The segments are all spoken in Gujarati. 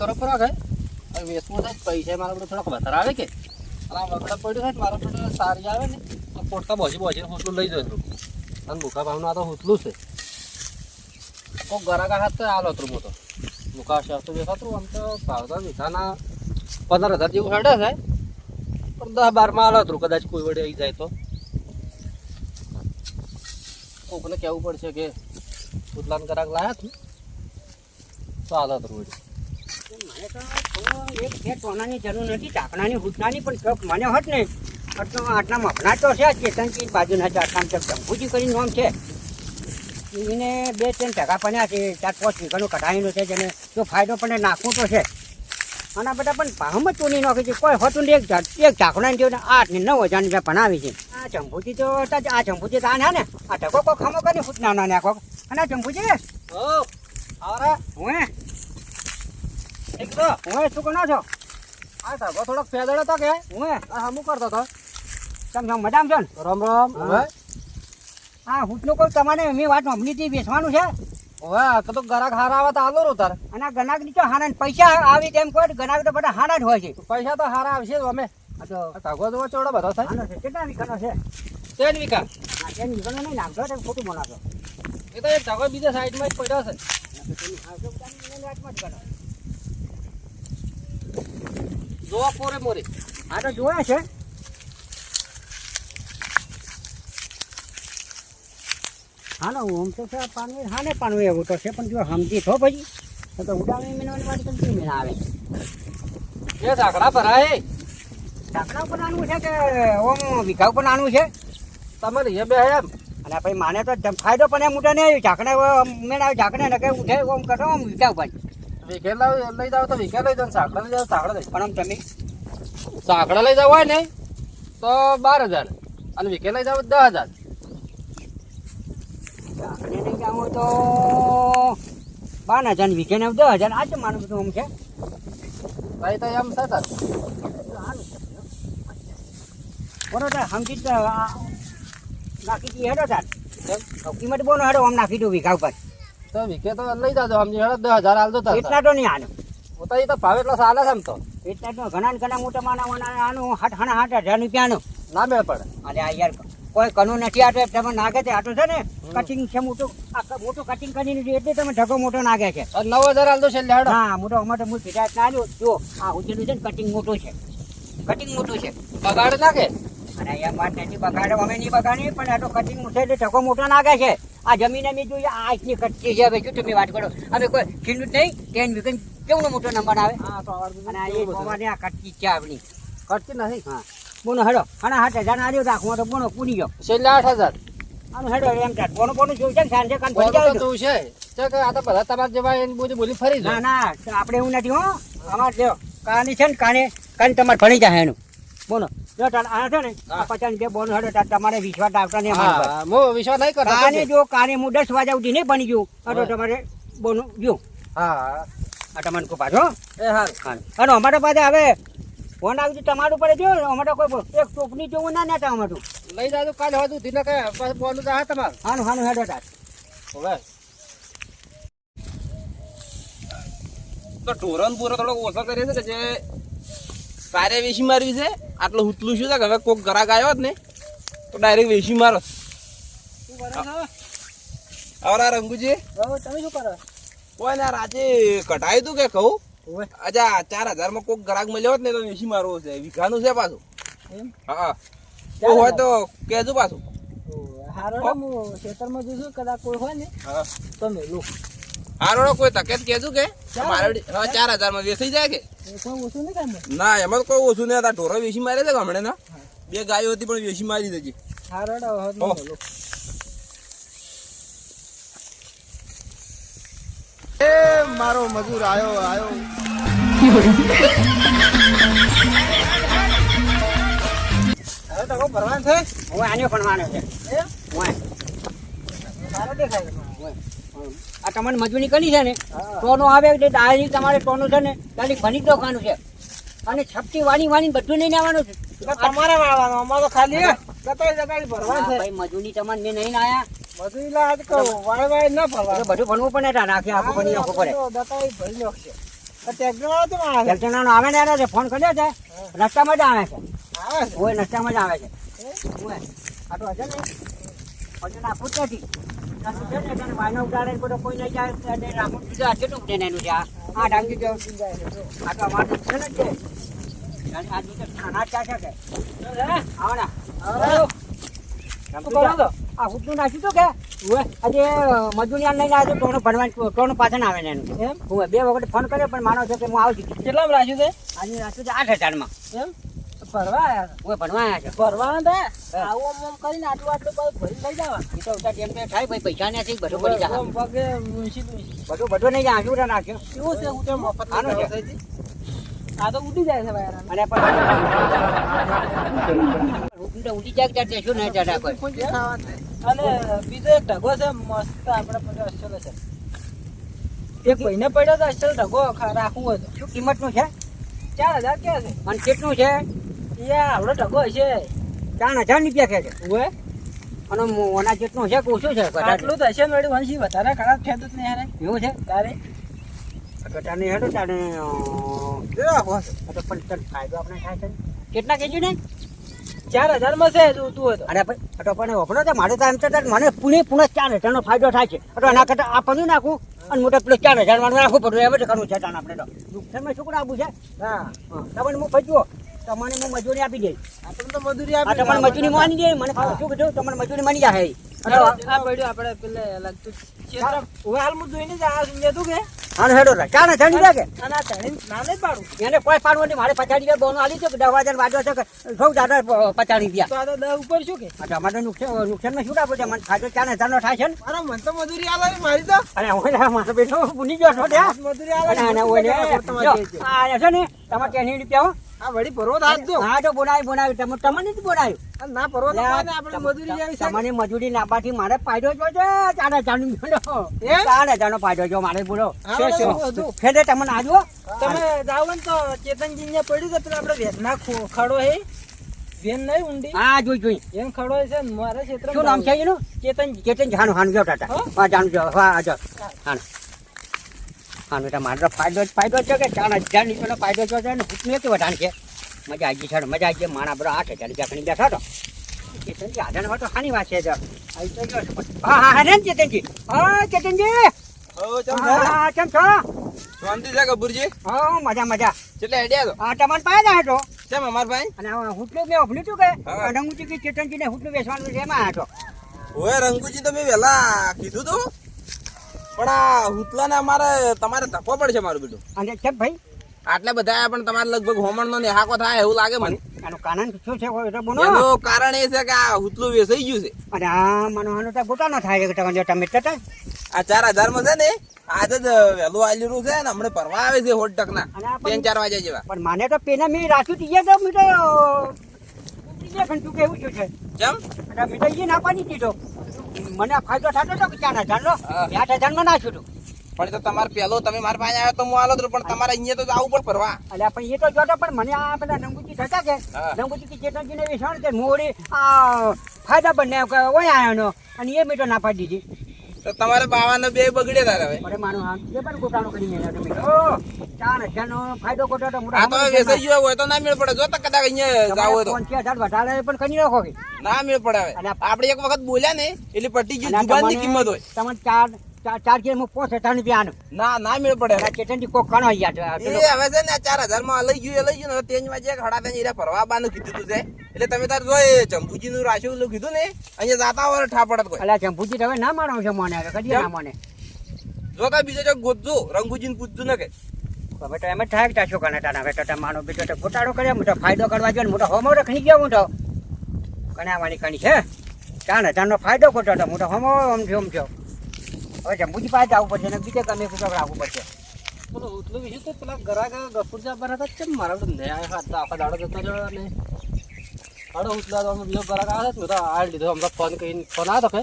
કરો ખરો કે વેચવું થાય, પૈસા મારા બધું થોડાક વધારે આવે કે? અને વગડા પડ્યું હોય મારા બધું સારી આવે ને, તો પોટકા બોસી બોસીને હોટલું લઈ જતું અને ભૂખા ભાવનું આ તો હોટલું છે. કોઈ ગરાક હાથ તો આલો હતું મોટો. મુખા શાસ્ત્ર દેખાતું આમ તો ભાવતા મીઠાના પંદર હજાર જેવું હેડે છે. પણ દસ બારમાં આલો હતું કદાચ કોઈ વડે આવી જાય તો. કોકને કહેવું પડશે કે ઉતલાન કરાક લાયા તું. તો આલો હતું વડે બે ટોનાની જરૂર નથી ઢાંકણાની હુટનાની પણ કપ મને હોત ને આટલો આટલા મફના તો છે ચેતનજી બાજુના ચાર કામ ચક ચંપુજી કરીને નામ છે. એને બે ત્રણ ટકા પડ્યા છે ચાર પાંચ વીઘાનું કઢાઈનું છે જેને જો ફાયદો પણ નાખવું તો છે. આના બધા પણ ભાવમાં ચૂની નાખે છે કોઈ હોતું નહીં એક જેવું ને આઠ ને નવ હજારની જે ભણાવી છે. આ ચંપુજી તો આ ચંપુજી તો આ ને આ ટકો કો ખમો કરીને નાના નાખો. અને આ ચંપુજી ઓ હું? હું શું કરો છો? આ સગો થોડોક ફેદડો હતો કે? હું હમું કરતો તો તમ મજામાં છો ને? રામ રામ. હા. હવે હા કોઈ તમારે મેં વાત હતી વેચવાનું છે? હવે આ તો ગરાક હારા આવે તો આલો રો તાર. અને આ ગનાગની હારા પૈસા આવી તેમ કોઈ ગનાગ તો બધા હારા જ હોય છે. પૈસા તો હારા આવશે અમે. આ તો ચોડો બધો થાય. કેટલા વિકાનો છે? તેન વીઘા. આ તેમ વીઘાનો નહીં નાખતો તો ખોટું બનાવતો એ તો એક સગો બીજા સાઈડમાં જ પડ્યો છે. જોવા પોરે મોરે. આ તો જોયા છે. હાલો ઓમ તો છે પાણી હાને પાણી એવું તો છે પણ જો સમજી થો પછી. તો તો ઉડાવી મેળવવાની વાત કરતી મેળ આવે? એ ઝાકડા ભરાય ઢાકડા ઉપર આનું છે કે ઓમ વિઘા ઉપર આનું છે? તમારે એ બે એમ. અને પછી માને તો ફાયદો પણ એમ ઉઠે નહીં ઝાકડે મેળ આવે ઝાકડા ને કે ઉઠે ઓમ કરો ઓમ વિઘા ઉપર. વીઘે લાવ- લઈ જાવ તો વીઘે લઈ જાવ ઝાકડા લઈ જાવ ઝાકડા લઈ પણ આમ તમે? ઝાકડા લઈ જાવ હોય ને તો બાર હજાર અને વીઘે લઈ જાવ દસ હજાર. નહીં જાવ તો બાર હજાર ને વીઘે દસ હજાર. આ જ માનું બધું આમ છે ભાઈ તો એમ તાર બરોબર સમજી નાખી દઈએ હેડો તો કિંમત બોનો હેડો આમ નાખી દઉં વીઘા ઉપર. તો વિકે તો લઈ જાજો. આમ હેડો દસ હજાર આલજો તાર એટલા તો નહીં આનું એ તો ભાવ એટલો સારા છે આમ તો. એટલા તો ઘણા ને ઘણા મોટા માના માના આનું હાથ હાણા હાથ હજાર રૂપિયાનો ના મેળ પડે. અરે આ યાર કોઈ કનું નથી આટો. તમે નાગે છે આટો છે ને? કટિંગ છે મોટું. આ મોટું કટિંગ કરીને એટલે તમે ઢગો મોટો નાગે છે. નવ હજાર હાલ છે લેડો હા મોટો અમારે હું ફિરાત ના આવ્યો જો આ ઉજેલું છે ને કટિંગ મોટું છે. કટિંગ મોટું છે. બગાડ નાખે. અને વાત નથી બગાડો અમે નહીં બગાડી પણ આ તો કટિંગ છે એટલે ઢગો મોટો નાગે છે. આ જમીન અમે જોઈએ આ આજની કચ્ચી છે હવે શું તમે વાત કરો? અમે કોઈ ખીલું જ નહીં ટેન વીકન કેવડો મોટો નંબર આવે? હા તો આવડતું અને આ એ અમારે આ કચ્ચી છે આપણી. ખર્ચી નથી? હા. બોનો હેડો. હા હજાર ના રાખવો તો બોનો પૂરી ગયો. છેલ્લે આઠ હજાર. આમ હેડો એમ થાય બોનો છે સાંજે કાન ભરી બોલો તો છે. છે કે આ તો બધા તમારા જેવા એને બોલી બોલી ફરી ના ના આપણે એવું નથી હો. અમારે જો કાની છે ને કાને કાને તમારે ફરી જાય એનું. બોલો. જો તાર આ છે ને. પચાસ બે બોનો હેડો તાર તમારે વિશ્વાસ આવતા નહીં પર. વિશ્વાસ નહીં કરતા. કાને જો કાને હું દસ વાગ્યા સુધી નહીં બની ગયું તો તમારે બોનું જો. હા. આ તમને કો પાછો? એ હા. અને અમારે પાસે હવે ફોન આવી તો તમારું પડે જો અમારે કોઈ એક ટોપની જેવું ના નેતા અમારું લઈ જાજો કાલે હોય તો ધીને કે તો હા તમારું. હાનું હાનું હેડો તાર. હવે. તો ટોરન પૂરો થોડોક ઓછો કરી છે કે જે કારે વેસી મારવી છે? આટલું હુતલું શું છે હવે કોક ગ્રાહક આવ્યો જ ને? તો ડાયરેક્ટ વેચી મારો. આવરા રંગુજી. તમે શું કરો કોઈ ને કઢાયું તું કે કહું. અચ્છા ચાર હજારમાં કોક ગ્રાહક મળ્યો જ ને તો વેચી મારવો છે. વીઘાનું છે પાછું. હા. કોઈ હોય તો કહેજો પાછું. હારો હું ખેતરમાં જોઈશું કદાચ કોઈ હોય ને હા. તો મેલું. હારો કોઈ તકેત કહેજો કે ચાર મારે હા ચાર હજારમાં વેસી જાય કે? એ કોઈ ઓછું નહીં કામ ના એમાં કોઈ ઓછું નહીં. હતા ઢોરો વેસી મારે છે હમણાં ના? બે ગાયો હતી પણ વેસી મારી દેજી એ મારો મજૂર આયો આયો. હવે તો ભરવાનું છે? હું આને ભણવાનો છે. સારો દેખાય. આ તમારે મજૂરી કરી છે ને. ટોનો આવે એટલે ડાયરી તમારે ટોનો છે ને ખાલી ભણી જ દોખાનું છે. અને છપટી વાણી વાણી બધું નહીં આવવાનું છે. તમારે વાળવાનું અમારો ખાલી કતાઈ હા, ભરવાનું છે. ભાઈ મજૂરી તમારે મેં નહીં આયા મજૂરી લાગે તો વાય વાય ન ભરવા બધું ભણવું પડે ત્યાં નાખી આખું ભણી નાખવું પડે. દતાઈ ભરી નાખશે. વાળો આવે ને ફોન કર્યો છે. રસ્તામાં જ આવે છે. રસ્તામાં જ આવે છે. આટલું હશે ને. હજુ નાખવું જ નથી. છે ને ને કોઈ નહીં જાય અને રાખવું બીજું કેટલું ને એનું છે આ ડાંગી ગયો આ તો અમારું નુકસાન જ છે અને આ ખાના ચા છે કે આવો ને આવો કરો છો? આ નાખ્યું હતું કે આજે મજૂરી લઈને આવ્યો તો ટોણું ભણવાનું ટોણું પાછળ આવે ને એનું હું બે વખત ફોન કર્યો પણ માનો છો કે હું આવું છું કેટલામાં રાખ્યું છે આજે રાખ્યું છે આઠ હજારમાં એમ ફરવા ભણવા આવ્યા છે? ફરવાના થાય આવું આમ આમ કરીને આટલું આટલું પાછું ભરી લઈ જવા. એ તો એમ થાય ભાઈ પૈસા નથી બધું પડી જાય પગે ઊંચી ઊંચી. બધું બધું નહીં જાય નાખ્યો. કેવું છે હું તો મફત આનું છે. આ તો ઉડી જાય છે ભાઈ અને પછી ઉડી જાય ત્યાં શું નહીં ત્યાં અને બીજો એક ઢગો છે મસ્ત આપણે અસલ છે. એક મહિને પડ્યો તો અસલ ઢગો રાખવું હોય તો શું કિંમતનું છે? ચાર હજાર કે છે. અને કેટલું છે? એ આવડો હશે. ચાર હજાર રૂપિયા કહે છે ઓએ અને મોના જેટલું છે કે ઓછું છે? આટલું તો હશે વંશી વધારે ખરાબ થતું જ નહીં હારે. એવું છે? તારે? કટાને હેડો અ, તો પણ તને ફાયદો આપણે થાય છે કેટલા કેજી ને? ચાર હજારમાં છે તું તું તો. અરે ભાઈ તો પણ તો મારે તો એમ તો તાર મને પુણે પુણે ચાર હજારનો ફાયદો થાય છે. તો એના કરતા આ પણ નાખું અને મોટા પેલો ચાર હજાર વાળું નાખવું પડે એમ જ કરવું છે તાન આપણે તો. નુકસાનમાં શું આપવું છે? હા. હા. તમને હું ભજવો તમને હું મજૂરી આપી દઈશ આપણે તો મજૂરી આપી તમારે મજૂરી માની દે. મને શું કીધું? તમને મજૂરી માની જાય આ પડ્યું આપણે પેલે લાગતું હવે હાલ હું જોઈને જ આ સુંદર તું કે? હા હેડો રા ચાર ધણી ની લાગે આ ત્રણે નામ જ પાડું. એને કોઈ પાડવું નહીં. મારે પચાસ રૂપિયા બોનો આલી છે કે દસ હજાર વાજો છે કે સૌ દાદા પચાસ રૂપિયા. તો આ તો દસ ઉપર શું કે? આ તમારે નુકસાન નુકસાન શું આપવું છે? મને ખાજો ક્યાં હજાર નો થાય છે ને. મને તો મજૂરી આલે મારી તો. અરે હું મારો બેટો ભૂલી ગયો છો મજૂરી આને ઓય ને, આ છે ને તમારે ત્યાંની રૂપિયા હો. આ વળી ભરવો તો. હાથ હા તો બોલાવી બોલાવી. તમે તમને જ બોલાવ્યું ના ભરવો તો આપણે મજૂરી આવી છે. મને મજૂરી નાખવાથી મારે ફાયદો જો છે. ચાડે હજાર નો એ ચાડે હજાર નો જો મારે બોલો. ફેરે તમને આજવો તમે ને તો ચેતનજી ને પડ્યું છે આપણે વેદના ખડો હે. વેન નહીં ઊંડી. હા જોઈ જોઈ. એમ ખડો છે મારે ક્ષેત્રમાં શું નામ છે એનું? ચેતન ચેતન હાનું હાનું જો ટાટા. હા? જાણું જો. હા જો. હાનું. હાનું એટલે મારો ફાયદો જ ફાયદો છે કે ચાર હજાર નીચેનો ફાયદો થયો છે ને ભૂતનું એક વધારે છે મજા આવી ગઈ છે મજા આવી ગઈ. માણા બરો આઠ હજાર રૂપિયા બેઠો બેઠા તો ચેતનજી આધાર તો હાની વાત છે જો. હા હા હા ને ચેતનજી હા ચેતનજી હા કેમ છો? શાંતિ છે કપૂરજી હા મજા મજા. એટલે હેડ્યા તો હા તમારે પાસે આવ્યો તો કેમ અમાર ભાઈ? અને હુટલું મેં હતું કે. રંગુજી કે ચેતનજીને હુટલું બેસવાનું છે એમાં આવ્યો ઓય રંગુજી તમે વેલા કીધું તું. પણ આ હુતલાને અમારે તમારે ધપો પડશે મારું બેટું. અને કેમ ભાઈ? આટલા બધા પણ તમારે લગભગ હોમણ નો નેહાકો થાય એવું લાગે મને. એનું કારણ શું છે એનું કારણ એ છે કે આ હુતલું વેસાઈ ગયું છે. અને આ મનોહરનો તો ગોટાનો થાય છે કે તમે ટટા આ ચાર હજારમાં છે ને આજે જ વહેલું આલેલું છે ને હમણાં પરવા આવે છે હોટ ટકના ત્રણ ચાર વાગ્યા જેવા. પણ મને તો પેલા મેં રાખ્યું તીજે તો મેં તો કેવું છે? કેમ અને મેં તો એ ના પાડી દીધો મને ફાયદો થતો હતો કે ચાર હજાર નો હા. આઠ હજારમાં નાખ્યું હતું પણ તો તમારે પેલો તમે મારા પાસે આવ્યો તો હું આલો પણ તમારે અહીંયા તો આવું પણ ફરવા. એટલે પણ એ તો જોતો પણ મને આ પેલા નંગુજી થતા કે. નંગુજી કે ચેતનજીને વિશ્વાસ કે મોડી આ ફાયદા પણ ને ઓય આવ્યો અને એ મીઠો ના પાડી દીધી. તો તમારે બાવાને બે બગડે તારે હવે. અરે મારું આમ જે પણ ગોટાળો કરી મેલા તમે. ચાર હજાર નો ફાયદો ગોટો તો મોટો આ તો વેસાઈ ગયો હોય તો ના મેળ પડે. જો તો કદાચ અહીંયા જાવ હોય તો. પાંચ હજાર વધારે પણ કરી નાખો ના મેળ પડે હવે. આપણે એક વખત બોલ્યા ને એટલે પટી ગયું. અને આ જુબાનની કિંમત હોય. તમને ચાર ચાર કિલો પાંચ હજાર રૂપિયા આનું ના ના મેળ પડે. ચેતનજી કોક કણો યાર એ હવે છે ને ચાર હજારમાં લઈ ગયું એ લઈ ગયું ને તેજમાં જે હડા તેને હીરા ફરવા બાનું કીધું તું છે. એટલે તમે તાર જો એ ચંપુજી નું રાશિ કીધું ને અહીંયા જાતા હોય ઠા કોઈ હવે ના માનો છે મને હવે કદી ના મને. જો કઈ બીજો જો ગોતજો રંગુજી ને પૂછજો ને કે. હવે તો એમ થાય કે તાર શું કરે તારા હવે તો માનો બીજો તો ગોટાળો કરે મોટો ફાયદો કરવા જોઈએ ને મોટો હોમો રખણી ગયો મોટો કણાવાની કણી છે ચાર હજારનો ફાયદો ખોટો હતો મોટો હોમો આમ થયો આમ થયો હવે ચંપુજી પાસે જવું પડશે ને બીજે ગમે કુટો રાખવું પડશે. પેલો ઉતલું વિશે તો પેલા ગરાગ ગફુર જાબર હતા કેમ મારા બધું આવ્યા હતા આખા દાડો જતો રહ્યો અને દાડો ઉતલા તો બીજો ગરાગ આવે તો આડ લીધો. હમણાં ફોન કરીને ફોન આવ્યો કે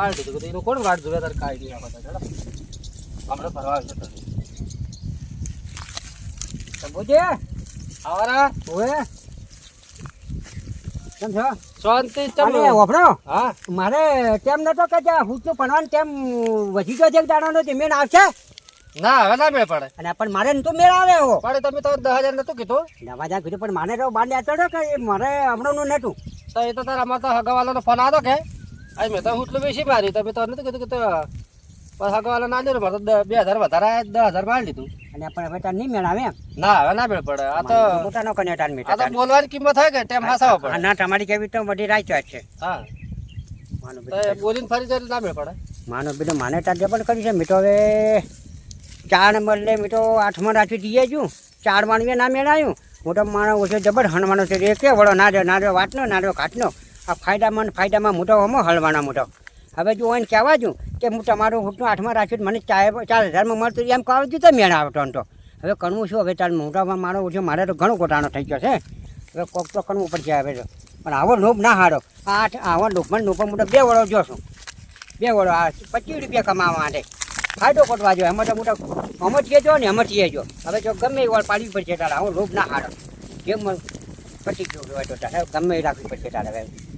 આડ લીધું. એનું કોણ વાટ જોવે? તાર કાંઈ નહીં આ બધા હમણાં ફરવા આવ્યો તો. ચંપુજી આવરા ઓએ કેમ છો? શાંતિ અરે ચમ હા. મારે તેમ નતો કે જ્યાં હું તો ભણવાનું તેમ વધી ગયો છે દાડાનો આવશે? ના હવે ના મેળ પડે. અને પણ મારે તો મેળ આવે પણ તમે તો દસ હજાર નતું કીધું. નવા હજાર કીધું પણ મારે તો બાર લેતો કે મારે હમણાંનું નતું તો એ તો તારા અમારે તો હગાવાલાનો ફોન આવ્યો કે? મેં તો હુટલું બેસી મારી તમે તો નતું કીધું કે તો પણ હગાવાલા ના દે મારે તો બે હજાર વધારે દસ હજાર મારી લીધું. અને પણ હવે તાર નહીં મેળ આવે ના હવે ના મેળ પડે. આ તો મોટાનો કને તાર આ મીઠા તો બોલવાની કિંમત હોય કે ટેમ હાસાવો પડે. ના તમારી કેવી તો બધી રાઈટ વાત છે. હા. માનું એ બોલીને ફરી જાય ના મેળ પડે. માનો બીજું માને તાર જબર કરી છે મીઠો હવે ચાર બદલે મીઠો આઠમાં રાખી દઈએ છું ચાર માણવીએ ના મેળાયું. મોટો માણસ ઓછો જબર હણવાનો છે. એ કે વળો ના રહ્યો ના રહ્યો વાતનો ના રહ્યો કાટનો આ ફાયદામાં ફાયદામાં મોટો હમો હળવાનો મોટો. હવે જો એને કહેવા છું કે હું તમારું હુટનું આઠમાં રાખ્યું મને ચાર ચાર હજારમાં મળતું એમ કહો છું તો મેળ આવતો તો. હવે કરવું શું? હવે તાર મોટામાં મારો ઓછો મારે તો ઘણો ગોટાણો થઈ ગયો છે. હવે કોક તો કરવું પડશે હવે તો. પણ આવો લોભ ના હારો. આઠ આવો લોભમાં લોભમાં મોટો બે વડો જોશું બે વડો આ પચીસ રૂપિયા કમાવા માટે. ફાયદો કોટવા જો. એમાં તો મોટા અમથીએ કહેજો ને અમથીએ જો હવે જો ગમે એ વાર પાડવી પડશે તારે. આવો લોભ ના હારો. જેમ પચીસ રૂપિયા તો તારે. ગમે એ રાખવી પડશે તારે હવે.